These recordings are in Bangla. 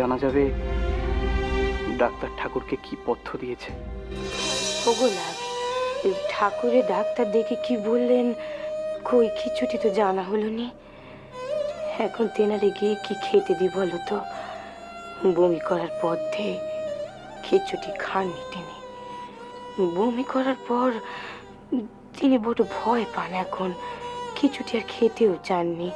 জানা যাবে ডাক্তার ঠাকুরকে কি পথ্য দিয়েছে। ঠাকুরের ডাক্তার দেখে কি বললেন? কই, খিচুড়ি তো জানা হলো নি। এখন তেনারে গিয়ে কি খেতে দি বলো তো? বমি করার পথে খিচুড়ি খাননি তিনি। বমি করার পর তিনি বড় ভয় পান এখন। খিচুড়ি আর খেতেও চাননি।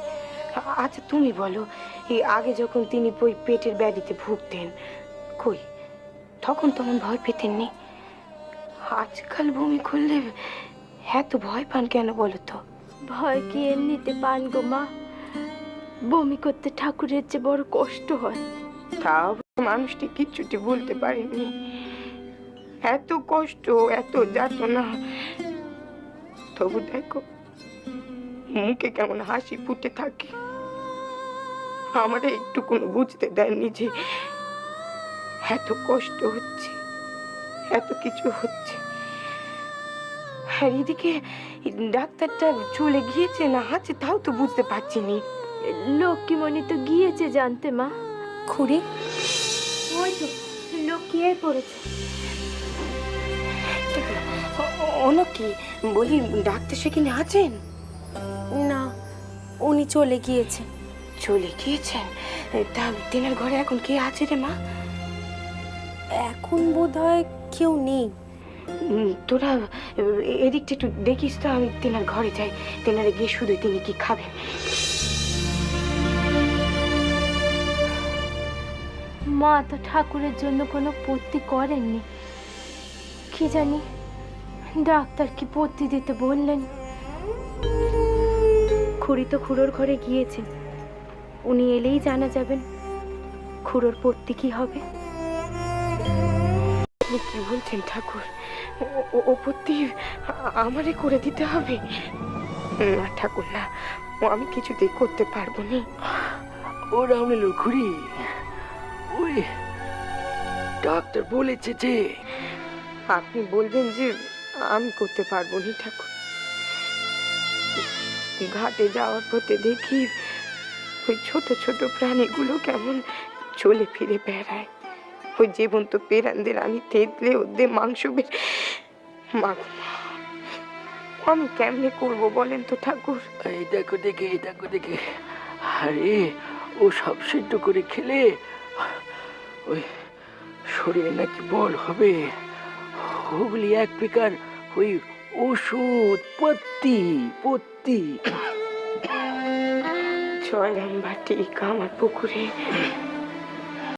আচ্ছা তুমি বলো এই আগে যখন তিনি ওই পেটের ব্যাধিতে ভুগতেন কই? তখন তেমন ভয় পেতেননি। আজকাল বমি করলে এত ভয় পান কেন বলো তো? ভয় কি এমনিতে পান গো মা? বমি করতে ঠাকুরের যে বড় কষ্ট হয়। তাও মানুষটি কিচ্ছুটি বলতে পারেনি। এত কষ্ট এত যাতনা। তবু দেখো মুখে কেমন হাসি ফুটে থাকে আমার একটু কোনো বুঝতে দেননি যে এত কষ্ট হচ্ছে এত কিছু হচ্ছে আর এদিকে ডাক্তারটা চলে গিয়েছে না আছে তাও তো বুঝতে পারছি নি লক্ষ্মীমণি তো গিয়েছে জানতে মা খুড়ি ওই তো লক্ষ্মী পড়েছে অন্য কি বলি ডাক্তার সেখানে আছেন চলে গিয়েছে। চলে গিয়েছেন? তা তেনার ঘরে এখন কে আছে রে মা? এখন বোধ হয় কেউ নেই। তোরা এদিকটা একটু দেখিস তো আমি তেনার ঘরে যাই। তেনারে গিয়ে শুধু তিনি কি খাবেন? মা তো ঠাকুরের জন্য কোনো পত্তি করেননি। কি জানি ডাক্তার কি পত্তি দিতে বললেন? খুড়ি তো খুড়োর ঘরে গিয়েছেন উনি এলেই জানা যাবেন খুড়োর পত্তি কি হবে। আপনি কি বলছেন ঠাকুর। ও- ওপরটি আমারে করে দিতে হবে। না ঠাকুর না ও আমি কিছুতেই করতে পারব না। ও রামলীল খুড়ি ওই ডাক্তার বলেছে যে আপনি বলবেন যে আমি করতে পারব না ঠাকুর। ঘাটে যাওয়ার পথে দেখি ওই ছোট ছোট প্রাণীগুলো কেমন চলে ফিরে বেড়ায়। ওই জীবন্ত পেরানদের আমি তেতলে ওদের মাংস বের মা, আমি কেমনে করব বলেন তো ঠাকুর? এই দেখো দেখে, এই দেখো দেখে। আরে, ও সব সিদ্ধ করে খেলে ওই শরীরে নাকি বল হবে। ওগুলি এক প্রকার ওই ওষুধ পত্তি পত্তি জয়রাম বাটি কামার পুকুরে।